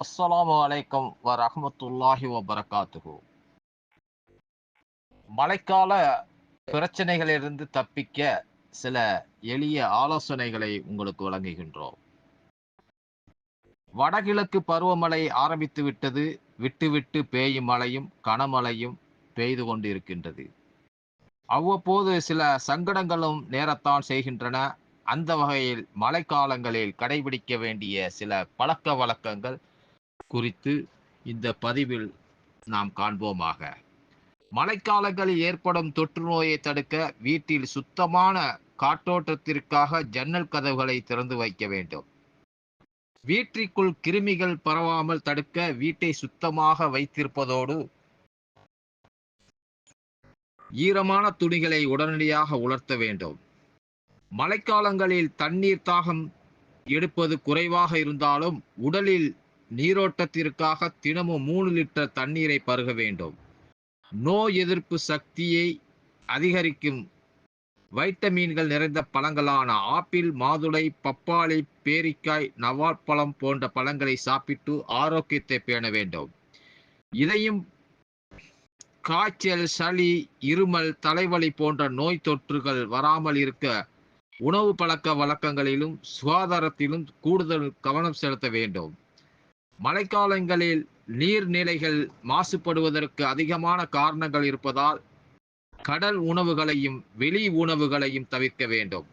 அஸ்ஸலாமு வலைக்கம் வ ரஹமத்துல்லாஹி வபரகாத்துகு மழைக்கால பிரச்சனைகளிலிருந்து தப்பிக்க சில எளிய ஆலோசனைகளை உங்களுக்கு வழங்குகின்றோம். வடகிழக்கு பருவமழை ஆரம்பித்து விட்டது விட்டுவிட்டு பேயும் மழையும் கனமழையும் பெய்து கொண்டிருக்கின்றது. அவ்வப்போது சில சங்கடங்களும் நேரத்தான் செய்கின்றன. அந்த வகையில் மழைக்காலங்களில் கடைபிடிக்க வேண்டிய சில பழக்க வழக்கங்கள் குறித்து இந்த பதிவில் நாம் காண்போமாக. மழைக்காலங்களில் ஏற்படும் தொற்று நோயை தடுக்க வீட்டில் சுத்தமான காற்றோட்டத்திற்காக ஜன்னல் கதவுகளை திறந்து வைக்க வேண்டும். வீட்டிற்குள் கிருமிகள் பரவாமல் தடுக்க வீட்டை சுத்தமாக வைத்திருப்பதோடு ஈரமான துணிகளை உடனடியாக உலர்த்த வேண்டும். மழைக்காலங்களில் தண்ணீர் தாகம் எடுப்பது குறைவாக இருந்தாலும் உடலில் நீரோட்டத்திற்காக தினமும் மூணு லிட்டர் தண்ணீரை பருக வேண்டும். நோய் எதிர்ப்பு சக்தியை அதிகரிக்கும் வைட்டமின்கள் நிறைந்த பழங்களான ஆப்பிள் மாதுளை பப்பாளி பேரிக்காய் நவாப்பழம் போன்ற பழங்களை சாப்பிட்டு ஆரோக்கியத்தை பேண வேண்டும். இதையும் காய்ச்சல் சளி இருமல் தலைவலி போன்ற நோய் தொற்றுகள் வராமல் இருக்க உணவு பழக்க வழக்கங்களிலும் சுகாதாரத்திலும் கூடுதல் கவனம் செலுத்த வேண்டும். மழைக்காலங்களில் நீர்நிலைகள் மாசுபடுவதற்கு அதிகமான காரணங்கள் இருப்பதால் கடல் உணவுகளையும் வெளி உணவுகளையும் தவிர்க்க வேண்டும்.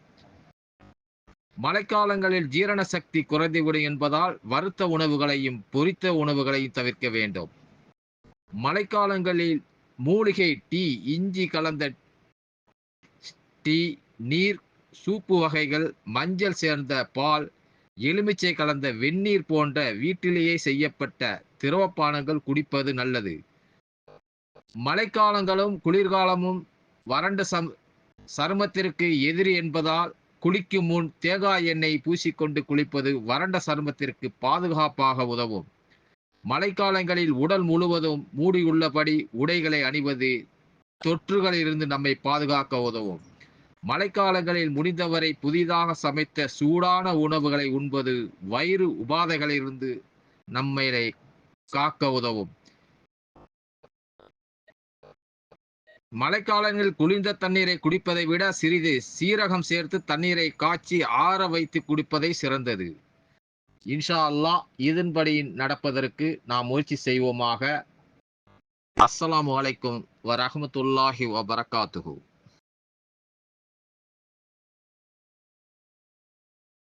மழைக்காலங்களில் ஜீரண சக்தி குறைந்துவிடும் என்பதால் வறுத்த உணவுகளையும் பொரித்த உணவுகளையும் தவிர்க்க வேண்டும். மழைக்காலங்களில் மூலிகை டீ இஞ்சி கலந்த டீ நீர் சூப்பு வகைகள் மஞ்சள் சேர்ந்த பால் எலுமிச்சை கலந்த வெந்நீர் போன்ற வீட்டிலேயே செய்யப்பட்ட திரவப்பானங்கள் குடிப்பது நல்லது. மழைக்காலங்களும் குளிர்காலமும் வறண்ட சம் சருமத்திற்கு எதிரி என்பதால் குளிக்கும் முன் தேங்காய் எண்ணெய் பூசிக்கொண்டு குளிப்பது வறண்ட சருமத்திற்கு பாதுகாப்பாக உதவும். மழைக்காலங்களில் உடல் முழுவதும் மூடியுள்ளபடி உடைகளை அணிவது தொற்றுகளிலிருந்து நம்மை பாதுகாக்க உதவும். மழைக்காலங்களில் முடிந்தவரை புதிதாக சமைத்த சூடான உணவுகளை உண்பது வயிறு உபாதைகளிலிருந்து நம்மை காக்க உதவும். மழைக்காலங்களில் குளிர்ந்த தண்ணீரை குடிப்பதை விட சிறிது சீரகம் சேர்த்து தண்ணீரை காய்ச்சி ஆற வைத்து குடிப்பதை சிறந்தது. இன்ஷா அல்லாஹ் இதன்படி நடப்பதற்கு நாம் முயற்சி செய்வோமாக. அஸ்ஸலாமு அலைக்கும் வரஹமத்துல்லாஹி வபரகாத்துஹு.